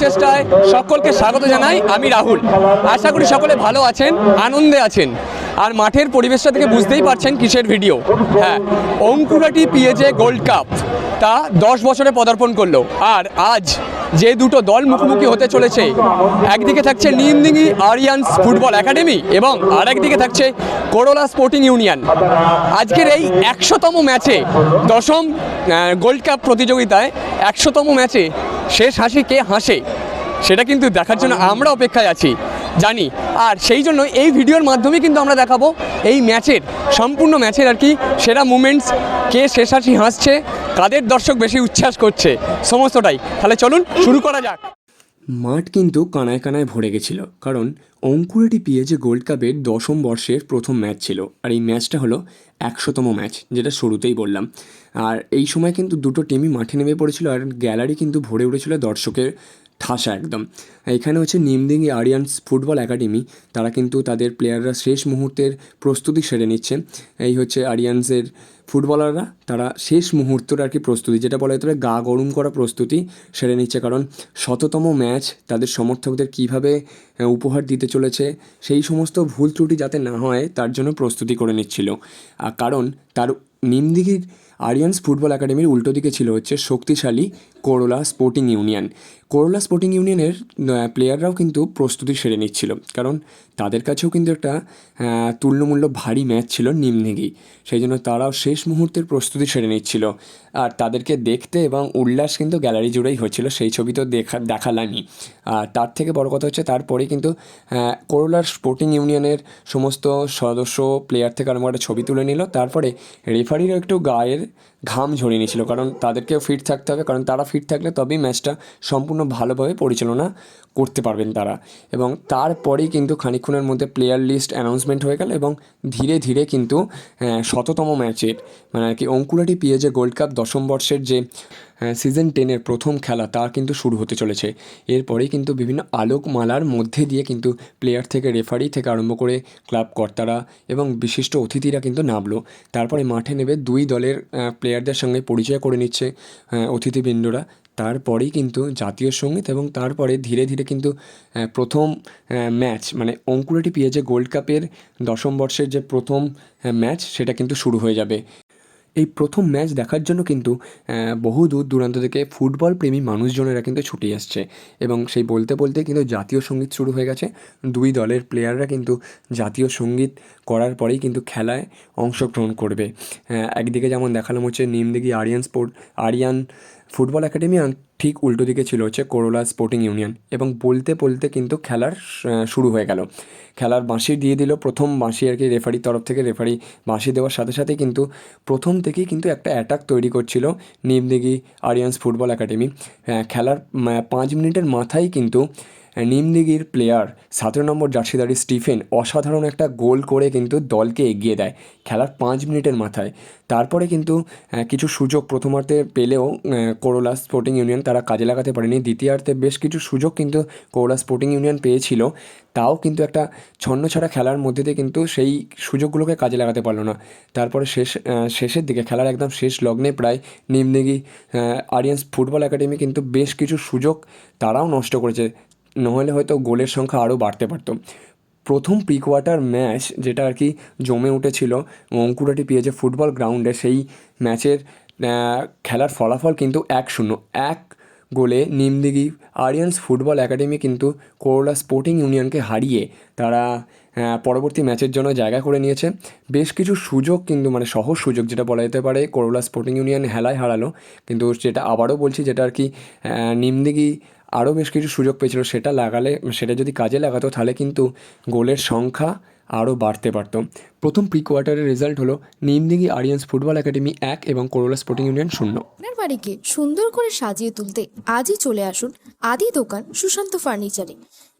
প্রচেষ্টায় সকলকে স্বাগত জানাই, আমি রাহুল। আশা করি সকলে ভালো আছেন, আনন্দে আছেন। আর মাঠের পরিবেশটা থেকে বুঝতেই পারছেন কিসের ভিডিও। হ্যাঁ অঙ্কুরাটি পিয়েছে গোল্ড কাপ। তা দশ বছরে পদার্পণ করল। আর আজ যে দুটো দল মুখোমুখি হতে চলেছে, একদিকে থাকছে নিমদিঘি আরিয়ান্স ফুটবল একাডেমি এবং আরেকদিকে থাকছে করোলা স্পোর্টিং ইউনিয়ন আজকের এই একশোতম ম্যাচে দশম গোল্ড কাপ প্রতিযোগিতায় একশোতম ম্যাচে শেষ হাসি কে হাসে, সেটা কিন্তু দেখার জন্য আমরা অপেক্ষায় আছি, জানি। আর সেই জন্য এই ভিডিওর মাধ্যমে কিন্তু আমরা দেখাবো এই ম্যাচের, সম্পূর্ণ ম্যাচের আর কি সেরা মুমেন্টস, কে শেষ হাসি হাসছে কাদের দর্শক বেশি উচ্ছ্বাস করছে? সমস্তটাই। তাহলে চলুন শুরু করা যাক। মাঠ কিন্তু কানায় কানায় ভরে গেছিল, কারণ অঙ্কুর অঙ্কুরেটি পিএজে গোল্ড কাপের দশম বর্ষের প্রথম ম্যাচ ছিল, আর এই ম্যাচটা হলো একশোতম ম্যাচ, যেটা শুরুতেই বললাম। আর এই সময় কিন্তু দুটো টিমই মাঠে নেমে পড়েছিল, আর গ্যালারি কিন্তু ভরে উঠেছিল দর্শকের ঠাসা একদম। এখানে হচ্ছে নিমদিঘি আরিয়ান্স ফুটবল একাডেমি। তারা কিন্তু তাদের প্লেয়াররা শেষ মুহূর্তের প্রস্তুতি সেরে নিচ্ছে। এই হচ্ছে আরিয়ান্সের ফুটবলাররা, তারা শেষ মুহূর্তের আর কি প্রস্তুতি, যেটা বলা যেতে পারে গা গরম করা প্রস্তুতি সেরে নিচ্ছে। কারণ শততম ম্যাচ তাদের সমর্থকদের কীভাবে উপহার দিতে চলেছে, সেই সমস্ত ভুল ত্রুটি যাতে না হয়, তার জন্য প্রস্তুতি করে নিচ্ছিল। কারণ তার নিমদিঘির আরিয়ান্স ফুটবল একাডেমির উল্টো দিকে ছিল হচ্ছে শক্তিশালী Karola sporting union Karola sporting ইউনিয়নের প্লেয়াররাও কিন্তু প্রস্তুতি সেরে নিচ্ছিল। কারণ তাদের কাছেও কিন্তু একটা তুল্যমূল্য ভারী ম্যাচ ছিল নিম্নেগি। সেই জন্য তারাও শেষ মুহূর্তের প্রস্তুতি সেরে নিচ্ছিল। আর তাদেরকে দেখতে এবং উল্লাস কিন্তু গ্যালারি জুড়েই হচ্ছিল, সেই ছবি তো দেখা, দেখালামই। আর তার থেকে বড় কথা হচ্ছে তারপরেই কিন্তু করোলার স্পোর্টিং ইউনিয়নের সমস্ত সদস্য প্লেয়ার থেকে আরম্ভ একটা ছবি তুলে নিল। তারপরে রেফারিরও একটু গায়ের ঘাম ঝরিয়ে নিয়েছিল। কারণ তাদেরকেও ফিট থাকতে হবে। কারণ তারা ফিট থাকলে তবেই ম্যাচটা সম্পূর্ণ ভালোভাবে পরিচালনা করতে পারবেন তারা। এবং তারপরেই কিন্তু খানিক্ষণের মধ্যে প্লেয়ার লিস্ট অ্যানাউন্সমেন্ট হয়ে গেল এবং ধীরে ধীরে কিন্তু শততম ম্যাচের মানে আর কি অঙ্কুরাটি পিএজে গোল্ড কাপ দশম বর্ষের যে সিজন টেনের প্রথম খেলা তা কিন্তু শুরু হতে চলেছে। এরপরেই কিন্তু বিভিন্ন আলোকমালার মধ্যে দিয়ে কিন্তু প্লেয়ার থেকে রেফারি থেকে আরম্ভ করে ক্লাব কর্তারা এবং বিশিষ্ট অতিথিরা কিন্তু নামলো। তারপরে মাঠে নেবে দুই দলের প্লেয়ারদের সঙ্গে পরিচয় করে নিচ্ছে অতিথিবৃন্দরা। তারপরেই কিন্তু জাতীয় সংগীত এবং তারপরে ধীরে ধীরে কিন্তু প্রথম ম্যাচ মানে অঙ্কুরেটি পিএজে গোল্ড কাপের দশম বর্ষের যে প্রথম ম্যাচ সেটা কিন্তু শুরু হয়ে যাবে। এই প্রথম ম্যাচ দেখার জন্য কিন্তু বহু দূর দূরান্ত থেকে ফুটবল প্রেমী মানুষজনেরা কিন্তু ছুটে আসছে। এবং সেই বলতে বলতে কিন্তু জাতীয় সংগীত শুরু হয়ে গেছে। দুই দলের প্লেয়াররা কিন্তু জাতীয় সংগীত করার পরেই কিন্তু খেলায় অংশগ্রহণ করবে। একদিকে যেমন দেখালাম হচ্ছে Nimdighi Aryan sport, Aryan football academy ঠিক উল্টো দিকে ছিল হচ্ছে করোলা স্পোর্টিং ইউনিয়ন এবং বলতে বলতে কিন্তু খেলার শুরু হয়ে গেল। খেলার বাঁশি দিয়ে দিল প্রথম বাঁশি আর কি রেফারির তরফ থেকে রেফারি বাঁশি দেওয়ার সাথে সাথে কিন্তু প্রথম থেকেই কিন্তু একটা অ্যাটাক তৈরি করছিল নিমদিঘি আরিয়ান্স ফুটবল একাডেমি খেলার পাঁচ মিনিটের মাথায় কিন্তু আহ, নিমদিঘির প্লেয়ার সতেরো নম্বর জার্সিদারি স্টিফেন অসাধারণ একটা গোল করে কিন্তু দলকে এগিয়ে দেয় খেলার পাঁচ মিনিটের মাথায়। তারপরে কিন্তু কিছু সুযোগ প্রথমার্ধে পেলেও করোলা স্পোর্টিং ইউনিয়ন তারা কাজে লাগাতে পারেনি। দ্বিতীয়ার্ধে বেশ কিছু সুযোগ কিন্তু করোলা স্পোর্টিং ইউনিয়ন পেয়েছিল। তাও কিন্তু একটা ছন্ন ছাড়া খেলার মধ্যে দিয়ে কিন্তু সেই সুযোগগুলোকে কাজে লাগাতে পারল না। তারপরে শেষ শেষের দিকে খেলার একদম শেষ লগ্নে প্রায় নিমদিঘি আরিয়ান্স ফুটবল একাডেমি কিন্তু বেশ কিছু সুযোগ তারাও নষ্ট করেছে। নহলে হয়তো গোলের সংখ্যা আরও বাড়তে পারতো। প্রথম প্রি কোয়ার্টার ম্যাচ যেটা আর কি জমে উঠেছিল, অঙ্কুরাটি পিএজে ফুটবল গ্রাউন্ডে, সেই ম্যাচের খেলার ফলাফল কিন্তু এক শূন্য। এক গোলে নিমদিঘি আরিয়ান্স ফুটবল একাডেমি কিন্তু করোলা স্পোর্টিং ইউনিয়নকে হারিয়ে তারা পরবর্তী ম্যাচের জন্য জায়গা করে নিয়েছে। বেশ কিছু সুযোগ কিন্তু মানে সহজ সুযোগ যেটা বলা যেতে পারে করোলা স্পোর্টিং ইউনিয়ন হেলায় হারালো। কিন্তু যেটা আবারও বলছি, যেটা আর কি নিমদিঘি আরও বেশ কিছু সুযোগ পেয়েছিল, সেটা লাগালে, সেটা যদি কাজে লাগাতো, তাহলে কিন্তু গোলের সংখ্যা আরও বাড়তে পারত। প্রথম প্রি কোয়ার্টারের রেজাল্ট হলো নিমদিঘি আরিয়ান্স ফুটবল একাডেমি এক এবং করোলা স্পোর্টিং ইউনিয়ন শূন্য। আপনার বাড়িকে সুন্দর করে সাজিয়ে তুলতে আজই চলে আসুন আদি দোকান সুশান্ত ফার্নিচারে।